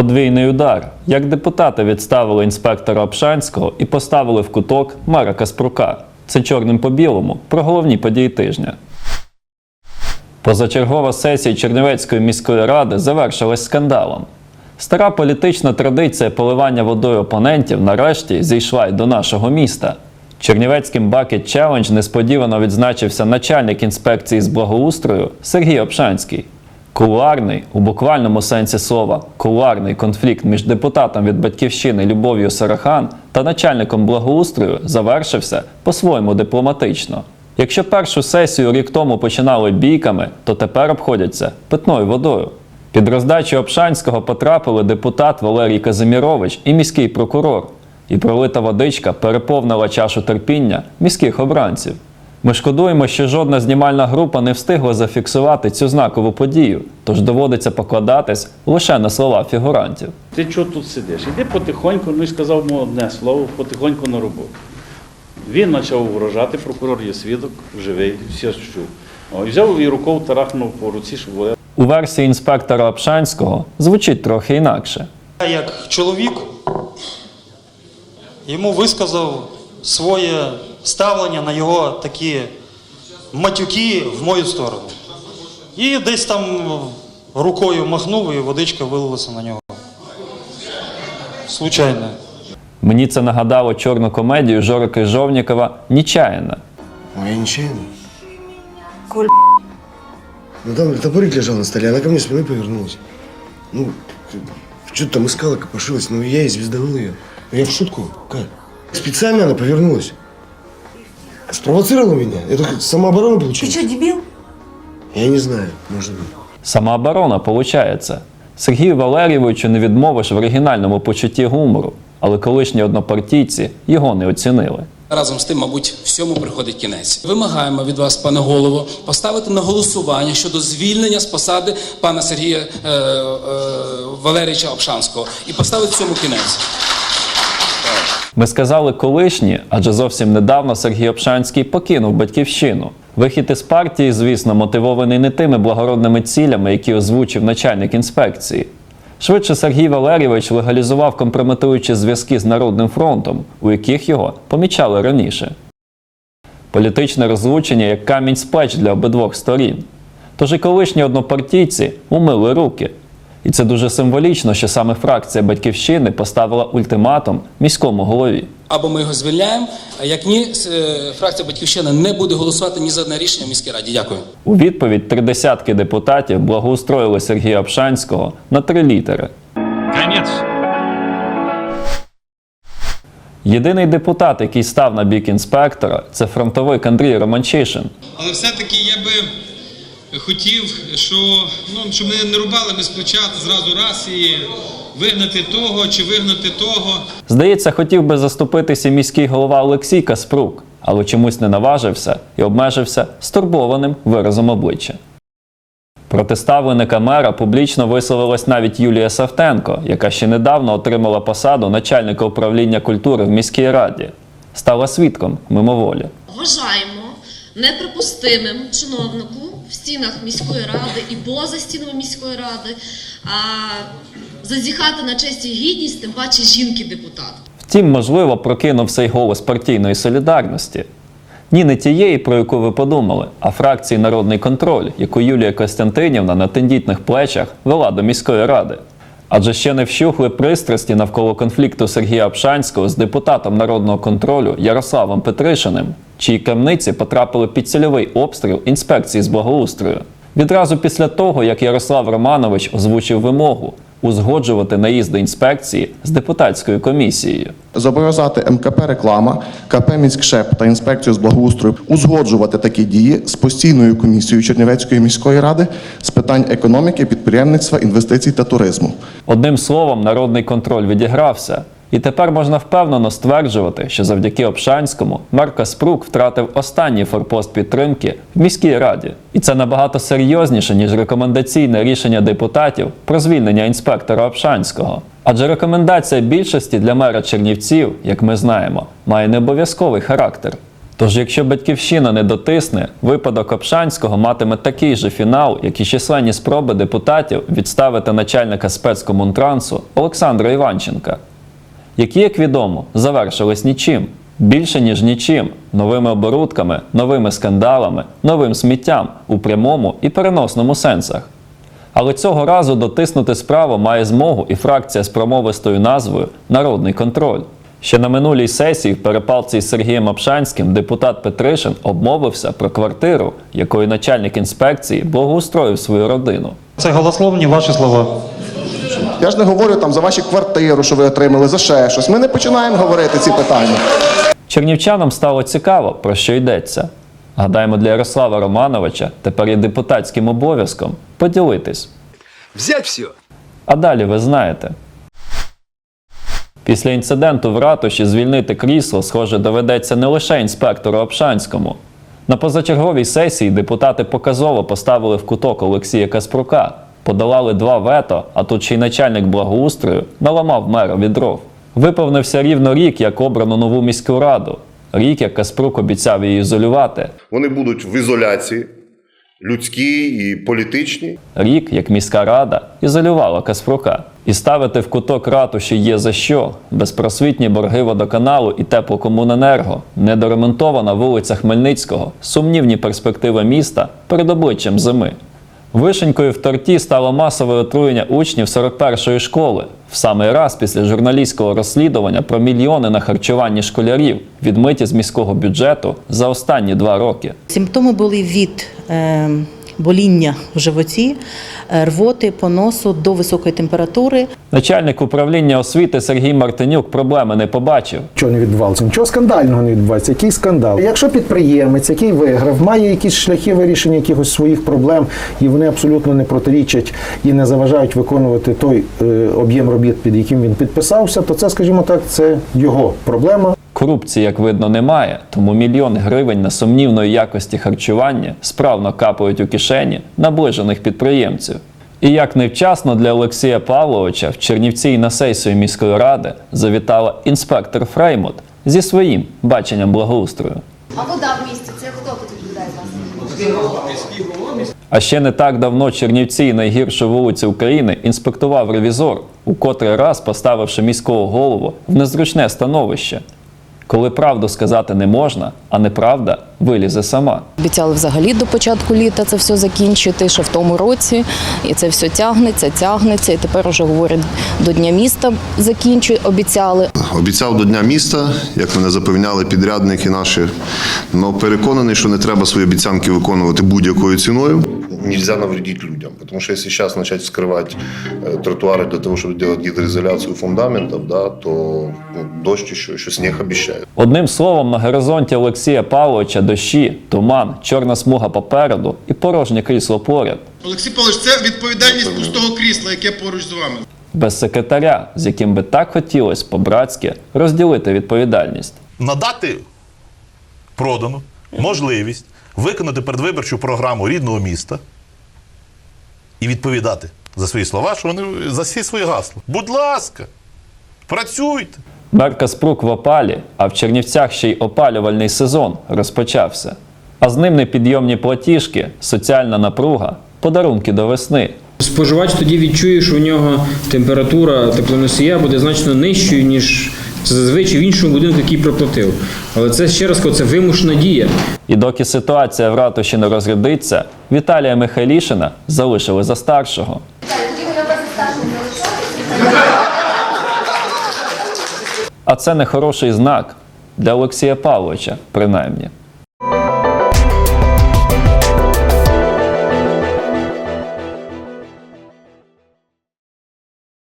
Подвійний удар. Як депутати відставили інспектора Обшанського і поставили в куток мера Каспрука. Це чорним по білому про головні події тижня. Позачергова сесія Чернівецької міської ради завершилась скандалом. Стара політична традиція поливання водою опонентів нарешті зійшла й до нашого міста. Чернівецьким Bucket Challenge несподівано відзначився начальник інспекції з благоустрою Сергій Обшанський. Кулуарний, у буквальному сенсі слова, кулуарний конфлікт між депутатом від батьківщини Любов'ю Сарахан та начальником благоустрою завершився по-своєму дипломатично. Якщо першу сесію рік тому починали бійками, то тепер обходяться питною водою. Під роздачу Обшанського потрапили депутат Валерій Казимірович і міський прокурор. І пролита водичка переповнила чашу терпіння міських обранців. Ми шкодуємо, що жодна знімальна група не встигла зафіксувати цю знакову подію, тож доводиться покладатись лише на слова фігурантів. Ти чого тут сидиш? Іди потихоньку, ну і сказав йому одне слово, потихоньку на роботу. Він почав вражати, прокурор є свідок, живий, все чув. О, і взяв і рукою тарахнув по руці, щоб була. У версії інспектора Обшанського звучить трохи інакше. Я як чоловік йому висказав своє ставлення на його такі матюки в мою сторону. І десь там рукою махнув, і водичка вилилася на нього. Случайно. Мені це нагадало чорну комедію Жорики Жовнікова Нічаєна. Ну, я нечаянно. Коль, Ну там топорик лежал на столе, она ко мне спиной повернулась. Ну, что-то там искала, копошилась, но я и звезданул ее. Ну, я в шутку, как? Специально она повернулась. Спровоцировала меня. Это как самооборона ты получилась? что, дебил? Я не знаю, может быть. Самооборона, получається. Сергію Валерійовичу не відмовиш в оригінальному почутті гумору, але колишні однопартійці його не оцінили. Разом з тим, мабуть, всьому приходить кінець. Вимагаємо від вас, пане голово, поставити на голосування щодо звільнення з посади пана Сергія е, е, Валерійовича Обшанського і поставити цьому кінець. Ми сказали колишні, адже зовсім недавно Сергій Обшанський покинув батьківщину. Вихід із партії, звісно, мотивований не тими благородними цілями, які озвучив начальник інспекції. Швидше Сергій Валерійович легалізував компрометуючі зв'язки з Народним фронтом, у яких його помічали раніше. Політичне розлучення як камінь з плеч для обидвох сторін. Тож і колишні однопартійці умили руки. І це дуже символічно, що саме фракція Батьківщини поставила ультиматум міському голові. Або ми його звільняємо, а як ні, е, фракція Батьківщина не буде голосувати ні за одне рішення в міській раді. Дякую. У відповідь три десятки депутатів благоустроїли Сергія Обшанського на три літери. Конець. Єдиний депутат, який став на бік інспектора, це фронтовик Андрій Романчишин. Але все-таки я би хотів, що, ну, щоб ми не рубали без плеча зразу раз і вигнати того чи вигнати того. Здається, хотів би заступитися міський голова Олексій Каспрук, але чомусь не наважився і обмежився стурбованим виразом обличчя. Проти ставленика мера публічно висловилась навіть Юлія Савтенко, яка ще недавно отримала посаду начальника управління культури в міській раді. Стала свідком мимоволі. Вважаємо неприпустимим чиновнику в стінах міської ради і поза стінами міської ради а, зазіхати на честь і гідність, тим паче жінки-депутат. Втім, можливо, прокинувся й голос партійної солідарності. Ні, не тієї, про яку ви подумали, а фракції Народний контроль, яку Юлія Костянтинівна на тендітних плечах вела до міської ради. Адже ще не вщухли пристрасті навколо конфлікту Сергія Обшанського з депутатом народного контролю Ярославом Петришиним, чиї камниці потрапили під цільовий обстріл інспекції з благоустрою. Відразу після того, як Ярослав Романович озвучив вимогу узгоджувати наїзди інспекції з депутатською комісією. Зобов'язати МКП реклама, КП «Міськшеп» та інспекцію з благоустрою узгоджувати такі дії з постійною комісією Чернівецької міської ради з питань економіки, підприємництва, інвестицій та туризму. Одним словом, народний контроль відігрався. І тепер можна впевнено стверджувати, що завдяки Обшанському мер Каспрук втратив останній форпост підтримки в міській раді. І це набагато серйозніше, ніж рекомендаційне рішення депутатів про звільнення інспектора Обшанського. Адже рекомендація більшості для мера Чернівців, як ми знаємо, має не обов'язковий характер. Тож, якщо батьківщина не дотисне, випадок Обшанського матиме такий же фінал, як і численні спроби депутатів відставити начальника спецкомунтрансу Олександра Іванченка, які, як відомо, завершились нічим. Більше ніж нічим, новими оборудками, новими скандалами, новим сміттям у прямому і переносному сенсах. Але цього разу дотиснути справу має змогу і фракція з промовистою назвою Народний контроль. Ще на минулій сесії в перепалці із Сергієм Обшанським депутат Петришин обмовився про квартиру, якої начальник інспекції благоустроїв свою родину. Це голословні ваші слова. Я ж не говорю там за ваші квартиру, що ви отримали, за ще щось. Ми не починаємо говорити ці питання. Чернівчанам стало цікаво, про що йдеться. Гадаємо, для Ярослава Романовича тепер є депутатським обов'язком поділитись. Взять все. А далі ви знаєте. Після інциденту в ратуші звільнити крісло, схоже, доведеться не лише інспектору Обшанському. На позачерговій сесії депутати показово поставили в куток Олексія Каспрука, подолали два вето, а тут ще й начальник благоустрою наламав мерові дров. Виповнився рівно рік, як обрано нову міську раду. Рік, як Каспрук обіцяв її ізолювати. Вони будуть в ізоляції, людській і політичній. Рік, як міська рада, ізолювала Каспрука. І ставити в куток ратуші є за що. Безпросвітні борги водоканалу і теплокомуненерго, недоремонтована вулиця Хмельницького, сумнівні перспективи міста перед обличчям зими. Вишенькою в торті стало масове отруєння учнів 41-ї школи в самий раз після журналістського розслідування про мільйони на харчуванні школярів, відмиті з міського бюджету за останні два роки. Симптоми були від е, боління в животі, е, рвоти, поносу до високої температури. Начальник управління освіти Сергій Мартинюк проблеми не побачив. Чого не відбувалося? Нічого скандального не відбувається. Який скандал? Якщо підприємець, який виграв, має якісь шляхи вирішення якихось своїх проблем, і вони абсолютно не протирічать і не заважають виконувати той е, об'єм робіт, під яким він підписався, то це, скажімо так, це його проблема. Корупції, як видно, немає, тому мільйони гривень на сумнівної якості харчування справно капають у кишені наближених підприємців. І як невчасно для Олексія Павловича в Чернівці на сесію міської ради завітала інспектор Фреймут зі своїм баченням благоустрою. А вода в місті це хто відповідає? А ще не так давно Чернівці, найгіршу вулицю України, інспектував ревізор, у котрий раз поставивши міського голову в незручне становище. Коли правду сказати не можна, а неправда вилізе сама. Обіцяли взагалі до початку літа це все закінчити, ще в тому році. І це все тягнеться, тягнеться. І тепер вже говорять до Дня міста закінчують, обіцяли. Обіцяв до Дня міста, як мене запевняли підрядники наші. але переконаний, що не треба свої обіцянки виконувати будь-якою ціною Нельзя навредить людям, потому что если сейчас начать вскрывать э, тротуары для того, чтобы делать гидроизоляцию фундаментов, да, то ну, дождь еще, еще снег обещает. Одним словом, на горизонті Олексія Павловича дощі, туман, чорна смуга попереду і порожнє крісло поряд. Олексій Павлович, це відповідальність пустого крісла, яке поруч з вами. Без секретаря, з яким би так хотілося по-братськи розділити відповідальність. надати продану можливість виконати передвиборчу програму рідного міста і відповідати за свої слова, що вони за всі свої гасла. Будь ласка, працюйте. Мер Каспрук в опалі, а в Чернівцях ще й опалювальний сезон розпочався. А з ним непідйомні платіжки, соціальна напруга, подарунки до весни. Споживач тоді відчує, що у нього температура теплоносія буде значно нижчою, ніж це зазвичай в іншому будинку, який проплатив. Але це ще раз кажу, це вимушена дія. І доки ситуація в ратуші не розрядиться, Віталія Михайлішина залишили за старшого. А це не хороший знак для Олексія Павловича, принаймні.